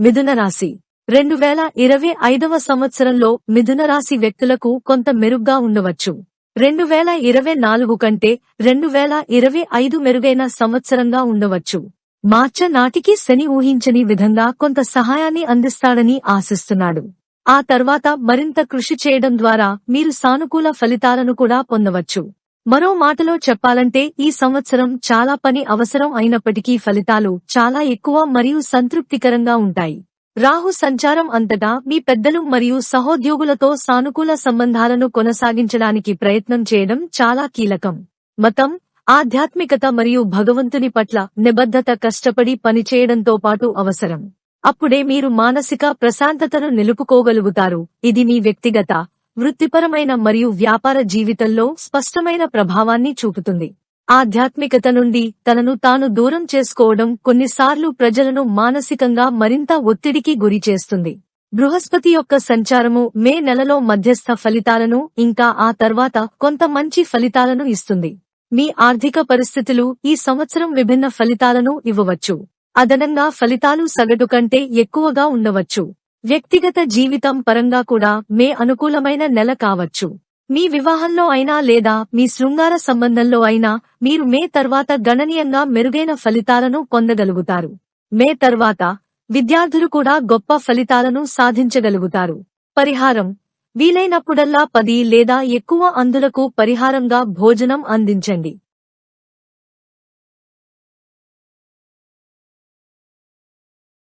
మిథున రాశి. రెండు వేల ఇరవై ఐదవ సంవత్సరంలో మిథున రాశి వ్యక్తులకు కొంత మెరుగ్గా ఉండవచ్చు. రెండు వేల ఇరవై నాలుగు కంటే రెండు వేల ఇరవై ఐదు మెరుగైన సంవత్సరంగా ఉండవచ్చు. మార్చ నాటికి శని ఊహించని విధంగా కొంత సహాయాన్ని అందిస్తాడని ఆశిస్తున్నాడు. ఆ తర్వాత మరింత కృషి చేయడం ద్వారా మీరు సానుకూల ఫలితాలను కూడా పొందవచ్చు. మరో మాటలో చెప్పాలంటే ఈ సంవత్సరం చాలా పని అవసరం అయినప్పటికీ ఫలితాలు చాలా ఎక్కువ మరియు సంతృప్తికరంగా ఉంటాయి. రాహు సంచారం అంతటా మీ పెద్దలు మరియు సహోద్యోగులతో సానుకూల సంబంధాలను కొనసాగించడానికి ప్రయత్నం చేయడం చాలా కీలకం. మతం ఆధ్యాత్మికత మరియు భగవంతుని పట్ల నిబద్ధత కష్టపడి పనిచేయడంతో పాటు అవసరం. అప్పుడే మీరు మానసిక ప్రశాంతతను నిలుపుకోగలుగుతారు. ఇది మీ వ్యక్తిగత వృత్తిపరమైన మరియు వ్యాపార జీవితంలో స్పష్టమైన ప్రభావాన్ని చూపుతుంది. ఆధ్యాత్మికత నుండి తనను తాను దూరం చేసుకోవడం కొన్నిసార్లు ప్రజలను మానసికంగా మరింత ఒత్తిడికి గురి చేస్తుంది. బృహస్పతి యొక్క సంచారము మే నెలలో మధ్యస్థ ఫలితాలను ఇంకా ఆ తర్వాత కొంత మంచి ఫలితాలను ఇస్తుంది. మీ ఆర్థిక పరిస్థితులు ఈ సంవత్సరం విభిన్న ఫలితాలను ఇవ్వవచ్చు. అదనంగా ఫలితాలు సగటు కంటే ఎక్కువగా ఉండవచ్చు. వ్యక్తిగత జీవితం పరంగా కూడా మే అనుకూలమైన నెల కావచ్చు. మీ వివాహంలో అయినా లేదా మీ శృంగార సంబంధంలో అయినా మీరు మే తర్వాత గణనీయంగా మెరుగైన ఫలితాలను పొందగలుగుతారు. మే తర్వాత విద్యార్థులు కూడా గొప్ప ఫలితాలను సాధించగలుగుతారు. పరిహారం. వీలైనప్పుడల్లా పది లేదా ఎక్కువ అందులకు పరిహారంగా భోజనం అందించండి.